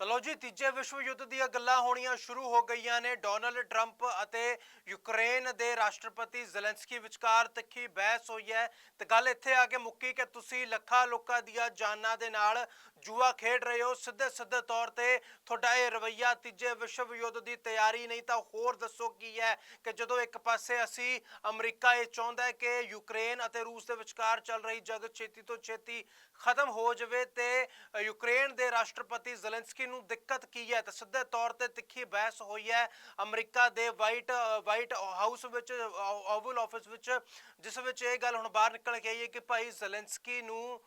ਤਾਂ ਲਓ ਜੀ, ਤੀਜੇ ਵਿਸ਼ਵ ਯੁੱਧ ਦੀਆਂ ਗੱਲਾਂ ਹੋਣੀਆਂ ਸ਼ੁਰੂ ਹੋ ਗਈਆਂ ਨੇ। ਡੋਨਲਡ ਟਰੰਪ ਅਤੇ ਯੂਕਰੇਨ ਦੇ ਰਾਸ਼ਟਰਪਤੀ ਜ਼ੈਲੈਂਸਕੀ ਵਿਚਕਾਰ ਤਿੱਖੀ ਬਹਿਸ ਹੋਈ ਹੈ। ਤੇ ਗੱਲ ਇੱਥੇ ਆ ਕੇ ਮੁੱਕੀ ਕਿ ਤੁਸੀਂ ਲੱਖਾਂ ਲੋਕਾਂ ਦੀਆਂ ਜਾਨਾਂ ਦੇ ਨਾਲ ਜੂਆ ਖੇਡ ਰਹੇ ਹੋ। ਸਿੱਧੇ ਸਿੱਧੇ ਤੌਰ ਤੇ ਤੁਹਾਡਾ ਇਹ ਰਵਈਆ ਤੀਜੇ ਵਿਸ਼ਵ ਯੁੱਧ ਦੀ ਤਿਆਰੀ ਨਹੀਂ, ਤਾਂ ਹੋਰ ਦੱਸੋ ਕੀ ਹੈ ਕਿ ਜਦੋਂ ਇੱਕ ਪਾਸੇ ਅਸੀਂ ਅਮਰੀਕਾ ਇਹ ਚਾਹੁੰਦਾ ਹੈ ਕਿ ਯੂਕਰੇਨ ਅਤੇ ਰੂਸ ਦੇ ਵਿਚਕਾਰ ਚੱਲ ਰਹੀ ਜੰਗ ਛੇਤੀ ਤੋਂ ਛੇਤੀ ਖਤਮ ਹੋ ਜਾਵੇ ਤੇ ਯੂਕਰੇਨ ਦੇ ਰਾਸ਼ਟਰਪਤੀ ਜ਼ੈਲੈਂਸਕੀ ਨੂੰ ਦਿੱਕਤ ਕੀ ਹੈ? ਤੇ ਸਿੱਧੇ ਤੌਰ ਤੇ ਤਿੱਖੀ ਬਹਿਸ ਹੋਈ ਹੈ ਅਮਰੀਕਾ ਦੇ ਵਾਈਟ ਵਾਈਟ ਹਾਊਸ ਵਿੱਚ ਓਵਲ ਆਫਿਸ ਵਿੱਚ, ਜਿਸ ਵਿੱਚ ਇਹ ਗੱਲ ਹੁਣ ਬਾਹਰ ਨਿਕਲ ਕੇ ਆਈ ਹੈ ਕਿ ਭਾਈ ਜ਼ੈਲੈਂਸਕੀ ਨੂੰ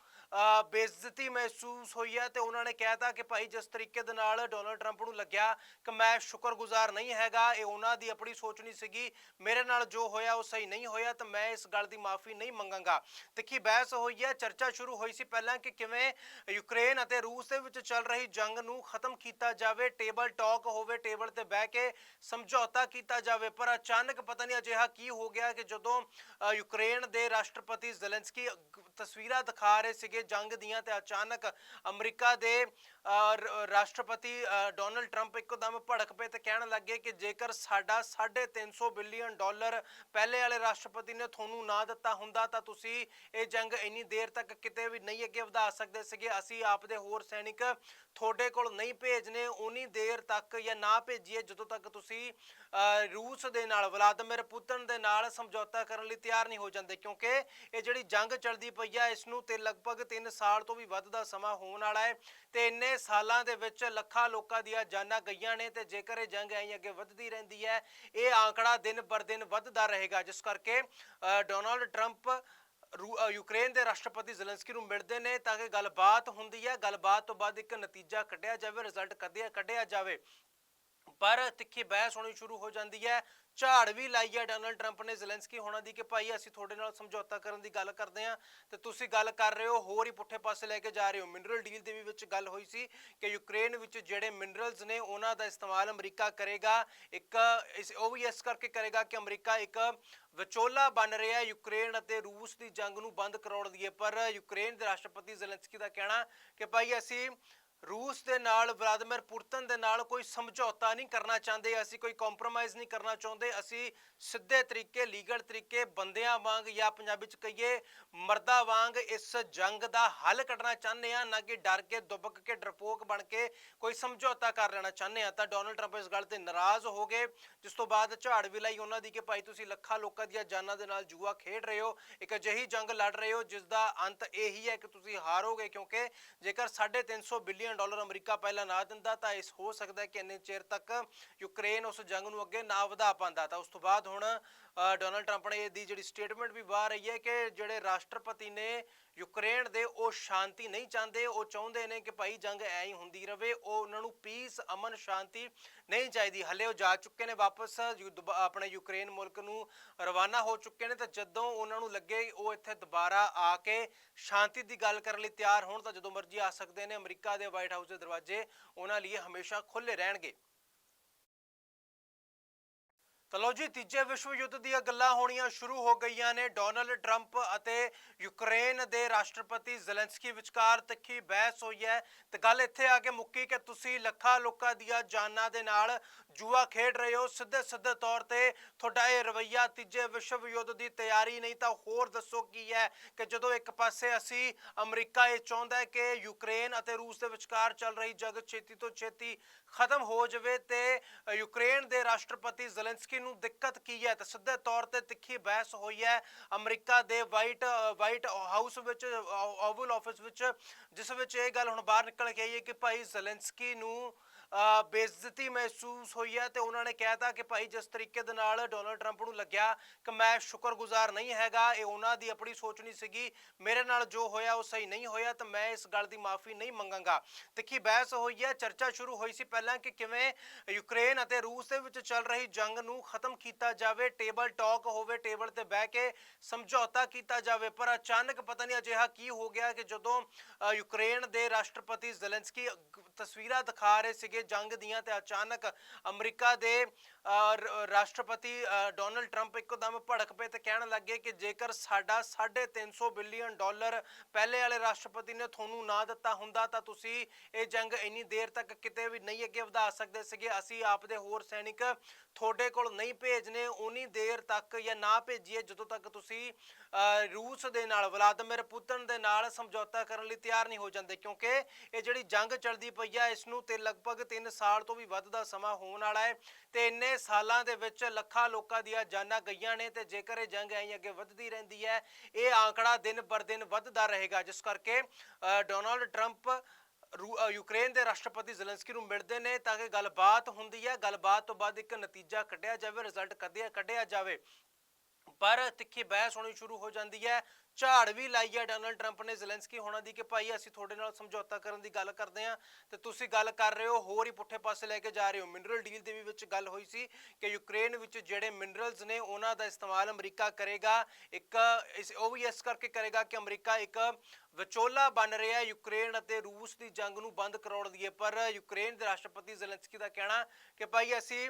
ਬੇਇੱਜ਼ਤੀ ਮਹਿਸੂਸ ਹੋਈ ਹੈ ਤੇ ਉਹਨਾਂ ਨੇ ਕਹਿਤਾ ਕਿ ਭਾਈ ਜਿਸ ਤਰੀਕੇ ਦੇ ਨਾਲ ਡੋਨਲਡ ਟਰੰਪ ਨੂੰ ਲੱਗਿਆ ਕਿ ਮੈਂ ਸ਼ੁਕਰਗੁਜ਼ਾਰ ਨਹੀਂ ਹੈਗਾ, ਇਹ ਉਹਨਾਂ ਦੀ ਆਪਣੀ ਸੋਚ ਨਹੀਂ ਸੀਗੀ, ਮੇਰੇ ਨਾਲ ਜੋ ਹੋਇਆ ਉਹ ਸਹੀ ਨਹੀਂ ਹੋਇਆ ਤਾਂ ਮੈਂ ਇਸ ਗੱਲ ਦੀ ਮਾਫੀ ਨਹੀਂ ਮੰਗਾਂਗਾ। ਤਿੱਖੀ ਬਹਿਸ ਹੋਈ ਹੈ? ਚਰਚਾ ਸ਼ੁਰੂ ਹੋਈ ਸੀ ਪਹਿਲਾਂ ਕਿ ਕਿਵੇਂ ਯੂਕਰੇਨ ਅਤੇ ਰੂਸ ਦੇ ਵਿੱਚ ਚੱਲ ਰਹੀ ਜੰਗ ਨੂੰ ਖਤਮ ਕੀਤਾ ਜਾਵੇ, ਟੇਬਲ ਟਾਕ ਹੋਵੇ, ਟੇਬਲ ਤੇ ਬਹਿ ਕੇ ਸਮਝੌਤਾ ਕੀਤਾ ਜਾਵੇ, ਪਰ ਅਚਾਨਕ ਪਤਾ ਨਹੀਂ ਅਜਿਹਾ ਕੀ ਹੋ ਗਿਆ ਕਿ ਜਦੋਂ ਯੂਕਰੇਨ ਦੇ ਰਾਸ਼ਟਰਪਤੀ ਜ਼ੈਲੈਂਸਕੀ ਤਸਵੀਰਾਂ ਦਿਖਾ ਰਹੇ ਸੀਗੇ ਜੰਗ ਦੀਆਂ ਤੇ ਅਚਾਨਕ ਅਮਰੀਕਾ ਦੇ ਰਾਸ਼ਟਰਪਤੀ ਡੋਨਲਡ ਟਰੰਪ ਇੱਕਦਮ ਭੜਕ ਪਏ ਤੇ ਕਹਿਣ ਲੱਗੇ ਕਿ ਜੇਕਰ ਸਾਡਾ 350 ਬਿਲੀਅਨ ਡਾਲਰ ਪਹਿਲੇ ਵਾਲੇ ਰਾਸ਼ਟਰਪਤੀ ਨੇ ਤੁਹਾਨੂੰ ਨਾ ਦਿੱਤਾ ਹੁੰਦਾ ਤਾਂ ਤੁਸੀਂ ਇਹ ਜੰਗ ਇੰਨੀ ਦੇਰ ਤੱਕ ਕਿਤੇ ਵੀ ਨਹੀਂ ਅੱਗੇ ਵਧਾ ਸਕਦੇ ਸੀਗੇ। ਅਸੀਂ ਆਪਦੇ ਹੋਰ ਸੈਨਿਕ ਤੁਹਾਡੇ ਕੋਲ ਨਹੀਂ ਭੇਜਨੇ ਉਨੀ ਦੇਰ ਤੱਕ ਜਾਂ ਨਾ ਭੇਜੀਏ ਜਦੋਂ ਤੱਕ ਤੁਸੀਂ ਰੂਸ ਦੇ ਨਾਲ, ਵਲਾਦੀਮਿਰ ਪੁਤਨ ਦੇ ਨਾਲ ਸਮਝੌਤਾ ਕਰਨ ਲਈ ਤਿਆਰ ਨਹੀਂ ਹੋ ਜਾਂਦੇ। ਕਿਉਂਕਿ ਇਹ ਜਿਹੜੀ ਜੰਗ ਚੱਲਦੀ ਪਈ ਆ ਇਸ ਨੂੰ ਤੇ ਲਗਭਗ 3 ਸਾਲ ਤੋਂ ਵੀ ਵੱਧ ਦਾ ਸਮਾਂ ਹੋਣ ਵਾਲਾ ਹੈ ਤੇ ਇੰਨੇ ਸਾਲਾਂ ਦੇ ਵਿੱਚ ਲੱਖਾਂ ਲੋਕਾਂ ਦੀਆਂ ਜਾਨਾਂ ਗਈਆਂ ਨੇ ਤੇ ਜੇਕਰ ਇਹ ਜੰਗ ਐਂ ਅੱਗੇ ਵੱਧਦੀ ਰਹਿੰਦੀ ਹੈ, ਇਹ ਆંકੜਾ ਦਿਨ ਪਰ ਦਿਨ ਵੱਧਦਾ ਰਹੇਗਾ। ਜਿਸ ਕਰਕੇ ਡੋਨਾਲਡ ਟਰੰਪ ਯੂਕਰੇਨ ਦੇ ਰਾਸ਼ਟਰਪਤੀ ਜ਼ੈਲੈਂਸਕੀ ਨੂੰ ਮਿਲਦੇ ਨੇ ਤਾਂ ਕਿ ਗੱਲਬਾਤ ਹੁੰਦੀ ਹੈ। ਗੱਲਬਾਤ ਤੋਂ ਬਾਅਦ ਇੱਕ ਨਤੀਜਾ ਕੱਢਿਆ ਜਾਵੇ, ਰਿਜ਼ਲਟ ਕੱਢਿਆ ਕੱਢਿਆ ਜਾਵੇ। ਪਰ ਤਿੱਖੀ ਬਹਿਸ ਹੋਣੀ ਸ਼ੁਰੂ ਹੋ ਜਾਂਦੀ ਹੈ। ਝਾੜ ਵੀ ਲਾਈ ਹੈ ਡੋਨਲਡ ਟਰੰਪ ਨੇ ਜ਼ੈਲੈਂਸਕੀ ਹੋਣਾ ਦੀ ਕਿ ਭਾਈ ਅਸੀਂ ਤੁਹਾਡੇ ਨਾਲ ਸਮਝੌਤਾ ਕਰਨ ਦੀ ਗੱਲ ਕਰਦੇ ਹਾਂ ਤੇ ਤੁਸੀਂ ਗੱਲ ਕਰ ਰਹੇ ਹੋ, ਹੋਰ ਹੀ ਪੁੱਠੇ ਪਾਸੇ ਲੈ ਕੇ ਜਾ ਰਹੇ ਹੋ। ਮਿਨਰਲ ਡੀਲ ਦੇ ਵੀ ਵਿੱਚ ਗੱਲ ਹੋਈ ਸੀ ਕਿ ਯੂਕਰੇਨ ਵਿੱਚ ਜਿਹੜੇ ਮਿਨਰਲਸ ਨੇ ਉਹਨਾਂ ਦਾ ਇਸਤੇਮਾਲ ਅਮਰੀਕਾ ਕਰੇਗਾ। ਇੱਕ ਇਸ, ਉਹ ਵੀ ਇਸ ਕਰਕੇ ਕਰੇਗਾ ਕਿ ਅਮਰੀਕਾ ਇੱਕ ਵਿਚੋਲਾ ਬਣ ਰਿਹਾ ਯੂਕਰੇਨ ਅਤੇ ਰੂਸ ਦੀ ਜੰਗ ਨੂੰ ਬੰਦ ਕਰਾਉਣ ਦੀ ਹੈ। ਪਰ ਯੂਕਰੇਨ ਦੇ ਰਾਸ਼ਟਰਪਤੀ ਜ਼ੈਲੈਂਸਕੀ ਦਾ ਕਹਿਣਾ ਕਿ ਭਾਈ ਅਸੀਂ ਰੂਸ ਦੇ ਨਾਲ, ਵਲਾਦੀਮਿਰ ਪੁਤਨ ਦੇ ਨਾਲ ਕੋਈ ਸਮਝੌਤਾ ਨਹੀਂ ਕਰਨਾ ਚਾਹੁੰਦੇ, ਅਸੀਂ ਕੋਈ ਕੰਪਰੋਮਾਈਜ਼ ਨਹੀਂ ਕਰਨਾ ਚਾਹੁੰਦੇ, ਅਸੀਂ ਸਿੱਧੇ ਤਰੀਕੇ ਲੀਗਲ ਤਰੀਕੇ ਬੰਦਿਆਂ ਵਾਂਗ ਜਾਂ ਪੰਜਾਬੀ ਚ ਕਹੀਏ ਮਰਦਾ ਵਾਂਗ ਇਸ ਜੰਗ ਦਾ ਹੱਲ ਕੱਢਣਾ ਚਾਹੁੰਦੇ ਆ ਨਾ ਕਿ ਡਰ ਕੇ, ਦੁਬਕ ਕੇ, ਡਰਪੋਕ ਬਣ ਕੇ ਕੋਈ ਸਮਝੌਤਾ ਕਰ ਲੈਣਾ ਚਾਹੁੰਦੇ ਆ ਤਾਂ ਡੋਨਲਡ ਟਰੰਪ ਇਸ ਗੱਲ ਤੇ ਨਾਰਾਜ਼ ਹੋ ਗਏ, ਜਿਸ ਤੋਂ ਬਾਅਦ ਝਾੜ ਵੀ ਲਾਈ ਉਹਨਾਂ ਦੀ ਕਿ ਭਾਈ ਤੁਸੀਂ ਲੱਖਾਂ ਲੋਕਾਂ ਦੀਆਂ ਜਾਨਾਂ ਦੇ ਨਾਲ ਜੂਆ ਖੇਡ ਰਹੇ ਹੋ, ਇੱਕ ਅਜਿਹੀ ਜੰਗ ਲੜ ਰਹੇ ਹੋ ਜਿਸ ਦਾ ਅੰਤ ਇਹੀ ਹੈ ਕਿ ਤੁਸੀਂ ਹਾਰੋਗੇ, ਕਿਉਂਕਿ ਜੇਕਰ 350 ਬਿਲੀਅਨ ਡਾਲਰ ਅਮਰੀਕਾ ਪਹਿਲਾਂ ਨਾ ਦਿੰਦਾ, ਤਾਂ ਇਸ ਹੋ ਸਕਦਾ ਹੈ ਕਿ ਇੰਨੇ ਚਿਰ ਤੱਕ ਯੂਕਰੇਨ ਉਸ ਜੰਗ ਨੂੰ ਅੱਗੇ ਨਾ ਵਧਾ ਪਾਉਂਦਾ। ਤਾਂ ਉਸ ਤੋਂ ਬਾਅਦ ਹੁਣ ਡੋਨਲਡ ਟਰੰਪ ਨੇ ਇਹਦੀ ਜਿਹੜੀ ਸਟੇਟਮੈਂਟ ਵੀ ਬਾਹਰ ਆਈ ਹੈ ਕਿ ਜਿਹੜੇ ਰਾਸ਼ਟਰਪਤੀ ਨੇ ਯੂਕਰੇਨ ਦੇ, ਉਹ ਸ਼ਾਂਤੀ ਨਹੀਂ ਚਾਹੁੰਦੇ, ਉਹ ਚਾਹੁੰਦੇ ਨੇ ਕਿ ਭਾਈ ਜੰਗ ਐ ਹੀ ਹੁੰਦੀ ਰਵੇ, ਉਹ ਉਹਨਾਂ ਨੂੰ ਪੀਸ ਅਮਨ, ਸ਼ਾਂਤੀ ਨਹੀਂ ਚਾਹੀਦੀ। ਹਲੇ ਉਹ ਜਾ ਚੁੱਕੇ ਨੇ ਵਾਪਸ ਆਪਣੇ ਯੂਕਰੇਨ ਮੁਲਕ ਨੂੰ ਰਵਾਨਾ ਹੋ ਚੁੱਕੇ ਨੇ, ਤਾਂ ਜਦੋਂ ਉਹਨਾਂ ਨੂੰ ਲੱਗੇ ਉਹ ਇੱਥੇ ਦੁਬਾਰਾ ਆ ਕੇ ਸ਼ਾਂਤੀ ਦੀ ਗੱਲ ਕਰਨ ਲਈ ਤਿਆਰ ਹੋਣ, ਤਾਂ ਜਦੋਂ ਮਰਜ਼ੀ ਆ ਸਕਦੇ ਨੇ, ਅਮਰੀਕਾ ਦੇ ਵਾਈਟ ਹਾਊਸ ਦੇ ਦਰਵਾਜ਼ੇ ਉਹਨਾਂ ਲਈ ਹਮੇਸ਼ਾ ਖੁੱਲੇ ਰਹਿਣਗੇ। ਤਾਂ ਲਓ ਜੀ, ਤੀਜੇ ਵਿਸ਼ਵ ਯੁੱਧ ਦੀਆਂ ਗੱਲਾਂ ਹੋਣੀਆਂ ਸ਼ੁਰੂ ਹੋ ਗਈਆਂ ਨੇ। ਡੋਨਲਡ ਟਰੰਪ ਅਤੇ ਯੂਕਰੇਨ ਦੇ ਰਾਸ਼ਟਰਪਤੀ ਜ਼ੈਲੈਂਸਕੀ ਵਿਚਕਾਰ ਤਿੱਖੀ ਬਹਿਸ ਹੋਈ ਹੈ। ਤੇ ਗੱਲ ਇੱਥੇ ਆ ਕੇ ਮੁੱਕੀ ਕਿ ਤੁਸੀਂ ਲੱਖਾਂ ਲੋਕਾਂ ਦੀਆਂ ਜਾਨਾਂ ਦੇ ਨਾਲ ਜੂਆ ਖੇਡ ਰਹੇ ਹੋ। ਸਿੱਧੇ ਸਿੱਧੇ ਤੌਰ ਤੇ ਤੁਹਾਡਾ ਇਹ ਰਵਈਆ ਤੀਜੇ ਵਿਸ਼ਵ ਯੁੱਧ ਦੀ ਤਿਆਰੀ ਨਹੀਂ, ਤਾਂ ਹੋਰ ਦੱਸੋ ਕੀ ਹੈ ਕਿ ਜਦੋਂ ਇੱਕ ਪਾਸੇ ਅਸੀਂ ਅਮਰੀਕਾ ਇਹ ਚਾਹੁੰਦਾ ਹੈ ਕਿ ਯੂਕਰੇਨ ਅਤੇ ਰੂਸ ਦੇ ਵਿਚਕਾਰ ਚੱਲ ਰਹੀ ਜੰਗ ਛੇਤੀ ਤੋਂ ਛੇਤੀ ਖਤਮ ਹੋ ਜਾਵੇ ਤੇ ਯੂਕਰੇਨ ਦੇ ਰਾਸ਼ਟਰਪਤੀ ਜ਼ੈਲੈਂਸਕੀ ਨੂੰ ਦਿੱਕਤ ਕੀ ਹੈ? ਤੇ ਸਿੱਧੇ ਤੌਰ ਤੇ ਤਿੱਖੀ ਬਹਿਸ ਹੋਈ ਹੈ ਅਮਰੀਕਾ ਦੇ ਵਾਈਟ ਵਾਈਟ ਹਾਊਸ ਵਿੱਚ ਓਵਲ ਆਫਿਸ ਵਿੱਚ, ਜਿਸ ਵਿੱਚ ਇਹ ਗੱਲ ਹੁਣ ਬਾਹਰ ਨਿਕਲ ਕੇ ਆਈ ਹੈ ਕਿ ਭਾਈ ਜ਼ੈਲੈਂਸਕੀ ਨੂੰ ਬੇਇੱਜ਼ਤੀ ਮਹਿਸੂਸ ਹੋਈ ਹੈ ਤੇ ਉਹਨਾਂ ਨੇ ਕਹਿਤਾ ਕਿ ਭਾਈ ਜਿਸ ਤਰੀਕੇ ਦੇ ਨਾਲ ਡੋਨਲਡ ਟਰੰਪ ਨੂੰ ਲੱਗਿਆ ਕਿ ਮੈਂ ਸ਼ੁਕਰਗੁਜ਼ਾਰ ਨਹੀਂ ਹੈਗਾ, ਇਹ ਉਹਨਾਂ ਦੀ ਆਪਣੀ ਸੋਚ ਨਹੀਂ ਸੀਗੀ, ਮੇਰੇ ਨਾਲ ਜੋ ਹੋਇਆ ਉਹ ਸਹੀ ਨਹੀਂ ਹੋਇਆ ਤਾਂ ਮੈਂ ਇਸ ਗੱਲ ਦੀ ਮਾਫੀ ਨਹੀਂ ਮੰਗਾਂਗਾ। ਤਿੱਖੀ ਬਹਿਸ ਹੋਈ ਹੈ? ਚਰਚਾ ਸ਼ੁਰੂ ਹੋਈ ਸੀ ਪਹਿਲਾਂ ਕਿ ਕਿਵੇਂ ਯੂਕਰੇਨ ਅਤੇ ਰੂਸ ਦੇ ਵਿੱਚ ਚੱਲ ਰਹੀ ਜੰਗ ਨੂੰ ਖਤਮ ਕੀਤਾ ਜਾਵੇ, ਟੇਬਲ ਟਾਕ ਹੋਵੇ, ਟੇਬਲ ਤੇ ਬਹਿ ਕੇ ਸਮਝੌਤਾ ਕੀਤਾ ਜਾਵੇ, ਪਰ ਅਚਾਨਕ ਪਤਾ ਨਹੀਂ ਅਜਿਹਾ ਕੀ ਹੋ ਗਿਆ ਕਿ ਜਦੋਂ ਯੂਕਰੇਨ ਦੇ ਰਾਸ਼ਟਰਪਤੀ ਜ਼ੈਲੈਂਸਕੀ ਤਸਵੀਰਾਂ ਦਿਖਾ ਰਹੇ ਸੀਗੇ ਸੀਗੇ ਜੰਗ ਦੀਆਂ ਤੇ ਅਚਾਨਕ ਅਮਰੀਕਾ ਦੇ ਅ, ਰਾਸ਼ਟਰਪਤੀ ਡੋਨਲਡ ਟਰੰਪ ਇੱਕਦਮ ਭੜਕ ਪਏ ਤੇ ਕਹਿਣ ਲੱਗੇ ਕਿ ਜੇਕਰ ਸਾਡਾ 350 ਬਿਲੀਅਨ ਡਾਲਰ ਪਹਿਲੇ ਵਾਲੇ ਰਾਸ਼ਟਰਪਤੀ ਨੇ ਤੁਹਾਨੂੰ ਨਾ ਦਿੱਤਾ ਹੁੰਦਾ ਤਾਂ ਤੁਸੀਂ ਇਹ ਜੰਗ ਇੰਨੀ ਦੇਰ ਤੱਕ ਕਿਤੇ ਵੀ ਨਹੀਂ ਅੱਗੇ ਵਧਾ ਸਕਦੇ ਸੀਗੇ। ਅਸੀਂ ਆਪਦੇ ਹੋਰ ਸੈਨਿਕ ਤੁਹਾਡੇ ਕੋਲ ਨਹੀਂ ਭੇਜਨੇ ਉਨੀ ਦੇਰ ਤੱਕ ਜਾਂ ਨਾ ਭੇਜੀਏ ਜਦੋਂ ਤੱਕ ਤੁਸੀਂ ਅ, ਰੂਸ ਦੇ ਨਾਲ ਵਲਾਦੀਮਿਰ ਪੁਤਨ ਦੇ ਨਾਲ ਸਮਝੌਤਾ ਕਰਨ ਲਈ ਤਿਆਰ ਨਹੀਂ ਹੋ ਜਾਂਦੇ। ਕਿਉਂਕਿ ਇਹ ਜਿਹੜੀ ਜੰਗ ਚੱਲਦੀ ਪਈ ਆ ਇਸ ਨੂੰ ਤੇ ਲਗਭਗ 3 ਸਾਲ ਤੋਂ ਵੀ ਵੱਧ ਦਾ ਸਮਾਂ ਹੋਣ ਵਾਲਾ ਹੈ ਤੇ ਇੰਨੇ ਸਾਲਾਂ ਦੇ ਵਿੱਚ ਲੱਖਾਂ ਲੋਕਾਂ ਦੀਆਂ ਜਾਨਾਂ ਗਈਆਂ ਨੇ ਤੇ ਜੇਕਰ ਇਹ ਜੰਗ ਐਂ ਅੱਗੇ ਵੱਧਦੀ ਰਹਿੰਦੀ ਹੈ, ਇਹ ਆંકੜਾ ਦਿਨ ਬਰ ਦਿਨ ਵੱਧਦਾ ਰਹੇਗਾ। ਜਿਸ ਕਰਕੇ ਡੋਨਾਲਡ ਟਰੰਪ ਯੂਕਰੇਨ ਦੇ ਰਾਸ਼ਟਰਪਤੀ ਜ਼ੈਲੈਂਸਕੀ ਨੂੰ ਮਿਲਦੇ ਨੇ ਤਾਂ ਕਿ ਗੱਲਬਾਤ ਹੁੰਦੀ ਹੈ। ਗੱਲਬਾਤ ਤੋਂ ਬਾਅਦ ਇੱਕ ਨਤੀਜਾ ਕੱਢਿਆ ਜਾਵੇ, ਰਿਜ਼ਲਟ ਕੱਢਿਆ ਕੱਢਿਆ ਜਾਵੇ। ਪਰ ਤਿੱਖੀ ਬਹਿਸ ਹੋਣੀ ਸ਼ੁਰੂ ਹੋ ਜਾਂਦੀ ਹੈ। ਝਾੜ ਵੀ ਲਾਈ ਹੈ ਡੋਨਲਡ ਟਰੰਪ ਨੇ ਜ਼ੈਲੈਂਸਕੀ ਹੋਣਾ ਦੀ ਕਿ ਭਾਈ ਅਸੀਂ ਤੁਹਾਡੇ ਨਾਲ ਸਮਝੌਤਾ ਕਰਨ ਦੀ ਗੱਲ ਕਰਦੇ ਹਾਂ ਤੇ ਤੁਸੀਂ ਗੱਲ ਕਰ ਰਹੇ ਹੋ, ਹੋਰ ਹੀ ਪੁੱਠੇ ਪਾਸੇ ਲੈ ਕੇ ਜਾ ਰਹੇ ਹੋ। ਮਿਨਰਲ ਡੀਲ ਦੇ ਵੀ ਵਿੱਚ ਗੱਲ ਹੋਈ ਸੀ ਕਿ ਯੂਕਰੇਨ ਵਿੱਚ ਜਿਹੜੇ ਮਿਨਰਲਸ ਨੇ ਉਹਨਾਂ ਦਾ ਇਸਤੇਮਾਲ ਅਮਰੀਕਾ ਕਰੇਗਾ, ਇੱਕ ਇਸ, ਉਹ ਵੀ ਇਸ ਕਰਕੇ ਕਰੇਗਾ ਕਿ ਅਮਰੀਕਾ ਇੱਕ ਵਿਚੋਲਾ ਬਣ ਰਿਹਾ ਯੂਕਰੇਨ ਅਤੇ ਰੂਸ ਦੀ ਜੰਗ ਨੂੰ ਬੰਦ ਕਰਾਉਣ ਦੀ ਹੈ। ਪਰ ਯੂਕਰੇਨ ਦੇ ਰਾਸ਼ਟਰਪਤੀ ਜ਼ੈਲੈਂਸਕੀ ਦਾ ਕਹਿਣਾ ਕਿ ਭਾਈ ਅਸੀਂ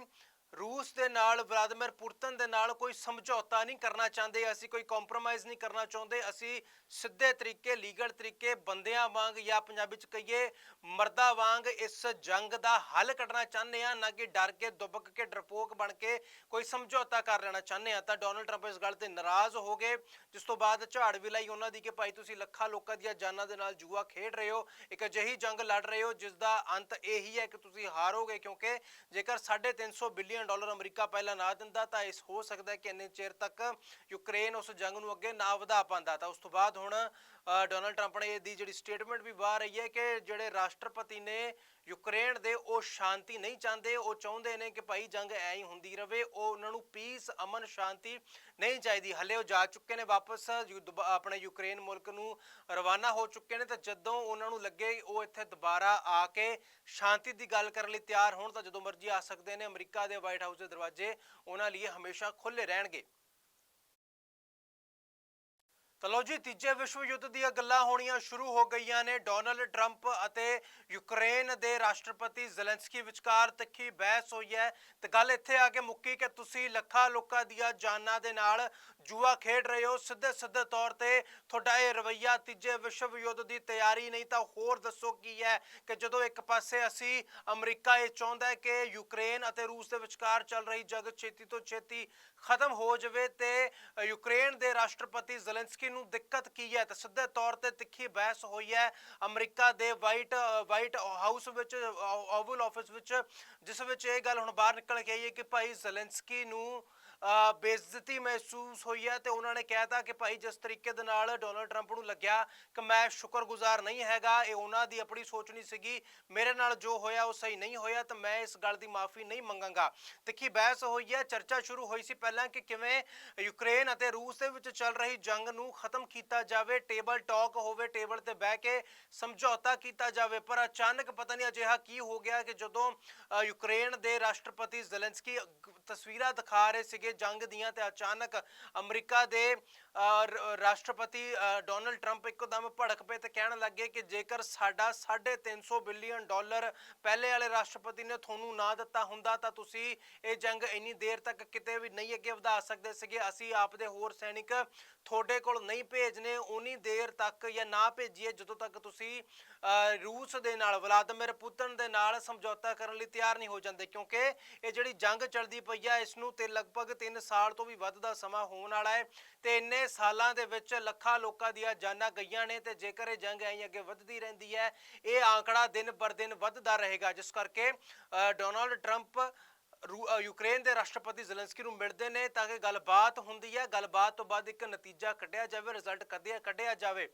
ਰੂਸ ਦੇ ਨਾਲ, ਵਲਾਦੀਮਿਰ ਪੁਤਨ ਦੇ ਨਾਲ ਕੋਈ ਸਮਝੌਤਾ ਨਹੀਂ ਕਰਨਾ ਚਾਹੁੰਦੇ, ਅਸੀਂ ਕੋਈ ਕੰਪਰੋਮਾਈਜ਼ ਨਹੀਂ ਕਰਨਾ ਚਾਹੁੰਦੇ, ਅਸੀਂ ਸਿੱਧੇ ਤਰੀਕੇ ਲੀਗਲ ਤਰੀਕੇ ਬੰਦਿਆਂ ਵਾਂਗ ਜਾਂ ਪੰਜਾਬੀ ਚ ਕਹੀਏ ਮਰਦਾ ਵਾਂਗ ਇਸ ਜੰਗ ਦਾ ਹੱਲ ਕੱਢਣਾ ਚਾਹੁੰਦੇ ਆ ਨਾ ਕਿ ਡਰ ਕੇ, ਦੁਬਕ ਕੇ, ਡਰਪੋਕ ਬਣ ਕੇ ਕੋਈ ਸਮਝੌਤਾ ਕਰ ਲੈਣਾ ਚਾਹੁੰਦੇ ਆ ਤਾਂ ਡੋਨਲਡ ਟਰੰਪ ਇਸ ਗੱਲ ਤੇ ਨਾਰਾਜ਼ ਹੋ ਗਏ, ਜਿਸ ਤੋਂ ਬਾਅਦ ਝਾੜ ਵੀ ਲਾਈ ਉਹਨਾਂ ਦੀ ਕਿ ਭਾਈ ਤੁਸੀਂ ਲੱਖਾਂ ਲੋਕਾਂ ਦੀਆਂ ਜਾਨਾਂ ਦੇ ਨਾਲ ਜੂਆ ਖੇਡ ਰਹੇ ਹੋ, ਇੱਕ ਅਜਿਹੀ ਜੰਗ ਲੜ ਰਹੇ ਹੋ ਜਿਸ ਦਾ ਅੰਤ ਇਹੀ ਹੈ ਕਿ ਤੁਸੀਂ ਹਾਰੋਗੇ, ਕਿਉਂਕਿ ਜੇਕਰ 350 ਬਿਲੀਅਨ ਡਾਲਰ ਅਮਰੀਕਾ ਪਹਿਲਾਂ ਨਾ ਦਿੰਦਾ, ਤਾਂ ਇਸ ਹੋ ਸਕਦਾ ਕਿ ਇੰਨੇ ਚਿਰ ਤੱਕ ਯੂਕਰੇਨ ਉਸ ਜੰਗ ਨੂੰ ਅੱਗੇ ਨਾ ਵਧਾ ਪਾਉਂਦਾ। ਤਾਂ ਉਸ ਤੋਂ ਬਾਅਦ ਹੁਣ ਡੋਨਲਡ ਟਰੰਪ ਨੇ ਇਹਦੀ ਜਿਹੜੀ ਸਟੇਟਮੈਂਟ ਵੀ ਬਾਹਰ ਆਈ ਹੈ ਕਿ ਜਿਹੜੇ ਰਾਸ਼ਟਰਪਤੀ ਨੇ ਯੂਕਰੇਨ ਦੇ, ਉਹ ਸ਼ਾਂਤੀ ਨਹੀਂ ਚਾਹੁੰਦੇ, ਉਹ ਚਾਹੁੰਦੇ ਨੇ ਕਿ ਭਾਈ ਜੰਗ ਐ ਹੀ ਹੁੰਦੀ ਰਵੇ, ਉਹ ਉਹਨਾਂ ਨੂੰ ਪੀਸ ਅਮਨ, ਸ਼ਾਂਤੀ ਨਹੀਂ ਚਾਹੀਦੀ। ਹਲੇ ਉਹ ਜਾ ਚੁੱਕੇ ਨੇ ਵਾਪਸ ਆਪਣੇ ਯੂਕਰੇਨ ਮੁਲਕ ਨੂੰ ਰਵਾਨਾ ਹੋ ਚੁੱਕੇ ਨੇ, ਤੇ ਜਦੋਂ ਉਹਨਾਂ ਨੂੰ ਲੱਗੇ ਉਹ ਇੱਥੇ ਦੁਬਾਰਾ ਆ ਕੇ ਸ਼ਾਂਤੀ ਦੀ ਗੱਲ ਕਰਨ ਲਈ ਤਿਆਰ ਹੋਣ, ਤਾਂ ਜਦੋਂ ਮਰਜ਼ੀ ਆ ਸਕਦੇ ਨੇ, ਅਮਰੀਕਾ ਦੇ ਵਾਈਟ ਹਾਊਸ ਦੇ ਦਰਵਾਜ਼ੇ ਉਹਨਾਂ ਲਈ ਹਮੇਸ਼ਾ ਖੁੱਲੇ ਰਹਿਣਗੇ। ਤਾਂ ਲਓ ਜੀ, ਤੀਜੇ ਵਿਸ਼ਵ ਯੁੱਧ ਦੀਆਂ ਗੱਲਾਂ ਹੋਣੀਆਂ ਸ਼ੁਰੂ ਹੋ ਗਈਆਂ ਨੇ। ਡੋਨਲਡ ਟਰੰਪ ਅਤੇ ਯੂਕਰੇਨ ਦੇ ਰਾਸ਼ਟਰਪਤੀ ਜ਼ੈਲੈਂਸਕੀ ਵਿਚਕਾਰ ਤਿੱਖੀ ਬਹਿਸ ਹੋਈ ਹੈ। ਤੇ ਗੱਲ ਇੱਥੇ ਆ ਕੇ ਮੁੱਕੀ ਕਿ ਤੁਸੀਂ ਲੱਖਾਂ ਲੋਕਾਂ ਦੀਆਂ ਜਾਨਾਂ ਦੇ ਨਾਲ ਜੂਆ ਖੇਡ ਰਹੇ ਹੋ। ਸਿੱਧੇ ਸਿੱਧੇ ਤੌਰ ਤੇ ਤੁਹਾਡਾ ਇਹ ਰਵਈਆ ਤੀਜੇ ਵਿਸ਼ਵ ਯੁੱਧ ਦੀ ਤਿਆਰੀ ਨਹੀਂ ਤਾਂ ਹੋਰ ਦੱਸੋ ਕੀ ਹੈ ਕਿ ਜਦੋਂ ਇੱਕ ਪਾਸੇ ਅਸੀਂ ਅਮਰੀਕਾ ਇਹ ਚਾਹੁੰਦਾ ਹੈ ਕਿ ਯੂਕਰੇਨ ਅਤੇ ਰੂਸ ਦੇ ਵਿਚਕਾਰ ਚੱਲ ਰਹੀ ਜੰਗ ਛੇਤੀ ਤੋਂ ਛੇਤੀ ਖਤਮ ਹੋ ਜਾਵੇ ਤੇ ਯੂਕਰੇਨ ਦੇ ਰਾਸ਼ਟਰਪਤੀ ਜ਼ੈਲੈਂਸਕੀ ਨੂੰ ਦਿੱਕਤ ਕੀ ਹੈ? ਤਾਂ ਸਿੱਧੇ ਤੌਰ ਤੇ ਤਿੱਖੀ ਬਹਿਸ ਹੋਈ ਹੈ ਅਮਰੀਕਾ ਦੇ ਵਾਈਟ ਵਾਈਟ ਹਾਊਸ ਵਿੱਚ, ਓਵਲ ਆਫਿਸ ਵਿੱਚ, ਜਿਸ ਵਿੱਚ ਇਹ ਗੱਲ ਹੁਣ ਬਾਹਰ ਨਿਕਲ ਕੇ ਆਈ ਹੈ ਕਿ ਭਾਈ ਜ਼ੈਲੈਂਸਕੀ ਨੂੰ ਬੇਇੱਜ਼ਤੀ ਮਹਿਸੂਸ ਹੋਈ ਹੈ ਤੇ ਉਹਨਾਂ ਨੇ ਕਹਿਤਾ ਕਿ ਭਾਈ ਜਿਸ ਤਰੀਕੇ ਦੇ ਨਾਲ ਡੋਨਲਡ ਟਰੰਪ ਨੂੰ ਲੱਗਿਆ ਕਿ ਮੈਂ ਸ਼ੁਕਰਗੁਜ਼ਾਰ ਨਹੀਂ ਹੈਗਾ, ਇਹ ਉਹਨਾਂ ਦੀ ਆਪਣੀ ਸੋਚ ਨਹੀਂ ਸੀਗੀ, ਮੇਰੇ ਨਾਲ ਜੋ ਹੋਇਆ ਉਹ ਸਹੀ ਨਹੀਂ ਹੋਇਆ ਤਾਂ ਮੈਂ ਇਸ ਗੱਲ ਦੀ ਮਾਫੀ ਨਹੀਂ ਮੰਗਾਂਗਾ। ਤਿੱਖੀ ਬਹਿਸ ਹੋਈ ਹੈ? ਚਰਚਾ ਸ਼ੁਰੂ ਹੋਈ ਸੀ ਪਹਿਲਾਂ ਕਿ ਕਿਵੇਂ ਯੂਕਰੇਨ ਅਤੇ ਰੂਸ ਦੇ ਵਿੱਚ ਚੱਲ ਰਹੀ ਜੰਗ ਨੂੰ ਖਤਮ ਕੀਤਾ ਜਾਵੇ, ਟੇਬਲ ਟਾਕ ਹੋਵੇ, ਟੇਬਲ ਤੇ ਬਹਿ ਕੇ ਸਮਝੌਤਾ ਕੀਤਾ ਜਾਵੇ, ਪਰ ਅਚਾਨਕ ਪਤਾ ਨਹੀਂ ਅਜਿਹਾ ਕੀ ਹੋ ਗਿਆ ਕਿ ਜਦੋਂ ਯੂਕਰੇਨ ਦੇ ਰਾਸ਼ਟਰਪਤੀ ਜ਼ੈਲੈਂਸਕੀ ਤਸਵੀਰਾਂ ਦਿਖਾ ਰਹੇ ਸੀਗੇ ਜੰਗ ਦੀਆਂ ਤੇ ਅਚਾਨਕ ਅਮਰੀਕਾ ਦੇ ਅ, ਰਾਸ਼ਟਰਪਤੀ ਡੋਨਲਡ ਟਰੰਪ ਇੱਕਦਮ ਭੜਕ ਪਏ ਤੇ ਕਹਿਣ ਲੱਗੇ ਕਿ ਜੇਕਰ ਸਾਡਾ 350 ਬਿਲੀਅਨ ਡਾਲਰ ਪਹਿਲੇ ਵਾਲੇ ਰਾਸ਼ਟਰਪਤੀ ਨੇ ਤੁਹਾਨੂੰ ਨਾ ਦਿੱਤਾ ਹੁੰਦਾ ਤਾਂ ਤੁਸੀਂ ਇਹ ਜੰਗ ਇੰਨੀ ਦੇਰ ਤੱਕ ਕਿਤੇ ਵੀ ਨਹੀਂ ਅੱਗੇ ਵਧਾ ਸਕਦੇ ਸੀਗੇ। ਅਸੀਂ ਆਪਦੇ ਹੋਰ ਸੈਨਿਕ ਤੁਹਾਡੇ ਕੋਲ ਨਹੀਂ ਭੇਜਨੇ ਉਨੀ ਦੇਰ ਤੱਕ ਜਾਂ ਨਾ ਭੇਜੀਏ ਜਦੋਂ ਤੱਕ ਤੁਸੀਂ ਅ, ਰੂਸ ਦੇ ਨਾਲ ਵਲਾਦੀਮਿਰ ਪੁਤਨ ਦੇ ਨਾਲ ਸਮਝੌਤਾ ਕਰਨ ਲਈ ਤਿਆਰ ਨਹੀਂ ਹੋ ਜਾਂਦੇ। ਕਿਉਂਕਿ ਇਹ ਜਿਹੜੀ ਜੰਗ ਚੱਲਦੀ ਪਈ ਆ ਇਸ ਨੂੰ ਤੇ ਲਗਭਗ 3 ਸਾਲ ਤੋਂ ਵੀ ਵੱਧ ਦਾ ਸਮਾਂ ਹੋਣ ਵਾਲਾ ਹੈ ਤੇ ਇੰਨੇ ਸਾਲਾਂ ਦੇ ਵਿੱਚ ਲੱਖਾਂ ਲੋਕਾਂ ਦੀਆਂ ਜਾਨਾਂ ਗਈਆਂ ਨੇ ਤੇ ਜੇਕਰ ਇਹ ਜੰਗ ਐਂ ਅੱਗੇ ਵੱਧਦੀ ਰਹਿੰਦੀ ਹੈ ਇਹ ਆંકੜਾ ਦਿਨ ਪਰ ਦਿਨ ਵੱਧਦਾ ਰਹੇਗਾ। ਜਿਸ ਕਰਕੇ ਅ, ਡੋਨਾਲਡ ਟਰੰਪ ਯੂਕਰੇਨ ਦੇ ਰਾਸ਼ਟਰਪਤੀ ਜ਼ੈਲੈਂਸਕੀ ਨੂੰ ਮਿਲਦੇ ਨੇ ਤਾਂ ਕਿ ਗੱਲਬਾਤ ਹੁੰਦੀ ਹੈ। ਗੱਲਬਾਤ ਤੋਂ ਬਾਅਦ ਇੱਕ ਨਤੀਜਾ ਕੱਢਿਆ ਜਾਵੇ ਰਿਜ਼ਲਟ ਕੱਢਿਆ ਕੱਢਿਆ ਜਾਵੇ।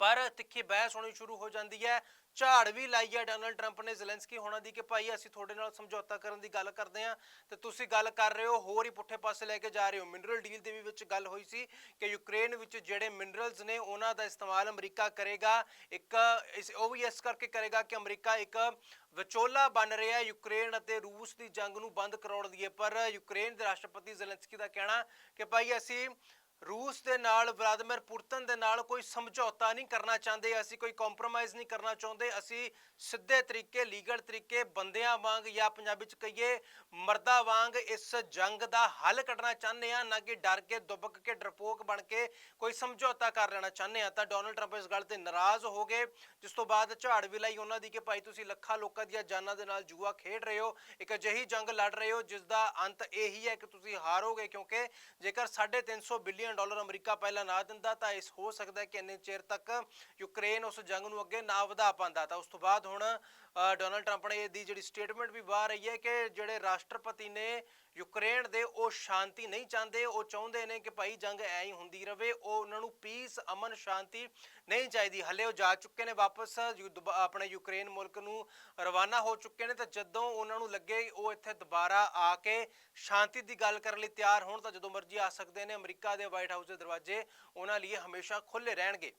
ਪਰ ਤਿੱਖੀ ਬਹਿਸ ਹੋਣੀ ਸ਼ੁਰੂ ਹੋ ਜਾਂਦੀ ਹੈ। ਝਾੜ ਵੀ ਲਾਈ ਹੈ ਡੋਨਲਡ ਟਰੰਪ ਨੇ ਜ਼ੈਲੈਂਸਕੀ ਹੋਣਾ ਦੀ ਕਿ ਭਾਈ ਅਸੀਂ ਤੁਹਾਡੇ ਨਾਲ ਸਮਝੌਤਾ ਕਰਨ ਦੀ ਗੱਲ ਕਰਦੇ ਹਾਂ ਤੇ ਤੁਸੀਂ ਗੱਲ ਕਰ ਰਹੇ ਹੋ, ਹੋਰ ਹੀ ਪੁੱਠੇ ਪਾਸੇ ਲੈ ਕੇ ਜਾ ਰਹੇ ਹੋ। ਮਿਨਰਲ ਡੀਲ ਦੇ ਵੀ ਵਿੱਚ ਗੱਲ ਹੋਈ ਸੀ ਕਿ ਯੂਕਰੇਨ ਵਿੱਚ ਜਿਹੜੇ ਮਿਨਰਲਸ ਨੇ ਉਹਨਾਂ ਦਾ ਇਸਤੇਮਾਲ ਅਮਰੀਕਾ ਕਰੇਗਾ। ਇੱਕ ਇਸ, ਉਹ ਵੀ ਇਸ ਕਰਕੇ ਕਰੇਗਾ ਕਿ ਅਮਰੀਕਾ ਇੱਕ ਵਿਚੋਲਾ ਬਣ ਰਿਹਾ ਯੂਕਰੇਨ ਅਤੇ ਰੂਸ ਦੀ ਜੰਗ ਨੂੰ ਬੰਦ ਕਰਾਉਣ ਦੀ ਹੈ। ਪਰ ਯੂਕਰੇਨ ਦੇ ਰਾਸ਼ਟਰਪਤੀ ਜ਼ੈਲੈਂਸਕੀ ਦਾ ਕਹਿਣਾ ਕਿ ਭਾਈ ਅਸੀਂ ਰੂਸ ਦੇ ਨਾਲ, ਵਲਾਦੀਮਿਰ ਪੁਤਨ ਦੇ ਨਾਲ ਕੋਈ ਸਮਝੌਤਾ ਨਹੀਂ ਕਰਨਾ ਚਾਹੁੰਦੇ, ਅਸੀਂ ਕੋਈ ਕੰਪਰੋਮਾਈਜ਼ ਨਹੀਂ ਕਰਨਾ ਚਾਹੁੰਦੇ, ਅਸੀਂ ਸਿੱਧੇ ਤਰੀਕੇ ਲੀਗਲ ਤਰੀਕੇ ਬੰਦਿਆਂ ਵਾਂਗ ਜਾਂ ਪੰਜਾਬੀ ਚ ਕਹੀਏ ਮਰਦਾ ਵਾਂਗ ਇਸ ਜੰਗ ਦਾ ਹੱਲ ਕੱਢਣਾ ਚਾਹੁੰਦੇ ਆ ਨਾ ਕਿ ਡਰ ਕੇ, ਦੁਬਕ ਕੇ, ਡਰਪੋਕ ਬਣ ਕੇ ਕੋਈ ਸਮਝੌਤਾ ਕਰ ਲੈਣਾ ਚਾਹੁੰਦੇ ਆ ਤਾਂ ਡੋਨਲਡ ਟਰੰਪ ਇਸ ਗੱਲ ਤੇ ਨਾਰਾਜ਼ ਹੋ ਗਏ, ਜਿਸ ਤੋਂ ਬਾਅਦ ਝਾੜ ਵੀ ਲਾਈ ਉਹਨਾਂ ਦੀ ਕਿ ਭਾਈ ਤੁਸੀਂ ਲੱਖਾਂ ਲੋਕਾਂ ਦੀਆਂ ਜਾਨਾਂ ਦੇ ਨਾਲ ਜੂਆ ਖੇਡ ਰਹੇ ਹੋ, ਇੱਕ ਅਜਿਹੀ ਜੰਗ ਲੜ ਰਹੇ ਹੋ ਜਿਸ ਦਾ ਅੰਤ ਇਹੀ ਹੈ ਕਿ ਤੁਸੀਂ ਹਾਰੋਗੇ, ਕਿਉਂਕਿ ਜੇਕਰ 350 ਬਿਲੀਅਨ ਡਾਲਰ ਅਮਰੀਕਾ ਪਹਿਲਾਂ ਨਾ ਦਿੰਦਾ ਤਾਂ ਇਸ ਹੋ ਸਕਦਾ ਕਿ ਇੰਨੇ ਚਿਰ ਤੱਕ ਯੂਕਰੇਨ ਉਸ ਜੰਗ ਨੂੰ ਅੱਗੇ ਨਾ ਵਧਾ ਪਾਉਂਦਾ। ਤਾਂ ਉਸ ਤੋਂ ਬਾਅਦ ਹੁਣ ਅ, ਡੋਨਲਡ ਟਰੰਪ ਨੇ ਦੀ ਜਿਹੜੀ ਸਟੇਟਮੈਂਟ ਵੀ ਬਾਹਰ ਆਈ ਹੈ ਕਿ ਜਿਹੜੇ ਰਾਸ਼ਟਰਪਤੀ ਨੇ ਯੂਕਰੇਨ ਦੇ ਉਹ ਸ਼ਾਂਤੀ ਨਹੀਂ ਚਾਹੁੰਦੇ, ਉਹ ਚਾਹੁੰਦੇ ਨੇ ਕਿ ਭਾਈ ਜੰਗ ਐ ਹੀ ਹੁੰਦੀ ਰਵੇ, ਉਹ ਉਹਨਾਂ ਨੂੰ ਪੀਸ ਅਮਨ, ਸ਼ਾਂਤੀ ਨਹੀਂ ਚਾਹੀਦੀ। ਹਲੇ ਉਹ ਜਾ ਚੁੱਕੇ ਨੇ ਵਾਪਸ, ਯੁ- ਆਪਣੇ ਯੂਕਰੇਨ ਮੁਲਕ ਨੂੰ ਰਵਾਨਾ ਹੋ ਚੁੱਕੇ ਨੇ, ਤਾਂ ਜਦੋਂ ਉਹਨਾਂ ਨੂੰ ਲੱਗੇ ਉਹ ਇੱਥੇ ਦੁਬਾਰਾ ਆ ਕੇ ਸ਼ਾਂਤੀ ਦੀ ਗੱਲ ਕਰਨ ਲਈ ਤਿਆਰ ਹੋਣ, ਤਾਂ ਜਦੋਂ ਮਰਜ਼ੀ ਆ ਸਕਦੇ ਨੇ, ਅਮਰੀਕਾ ਦੇ ਵਾਈਟ ਹਾਊਸ ਦੇ ਦਰਵਾਜ਼ੇ ਉਹਨਾਂ ਲਈ ਹਮੇਸ਼ਾ ਖੁੱਲੇ ਰਹਿਣਗੇ।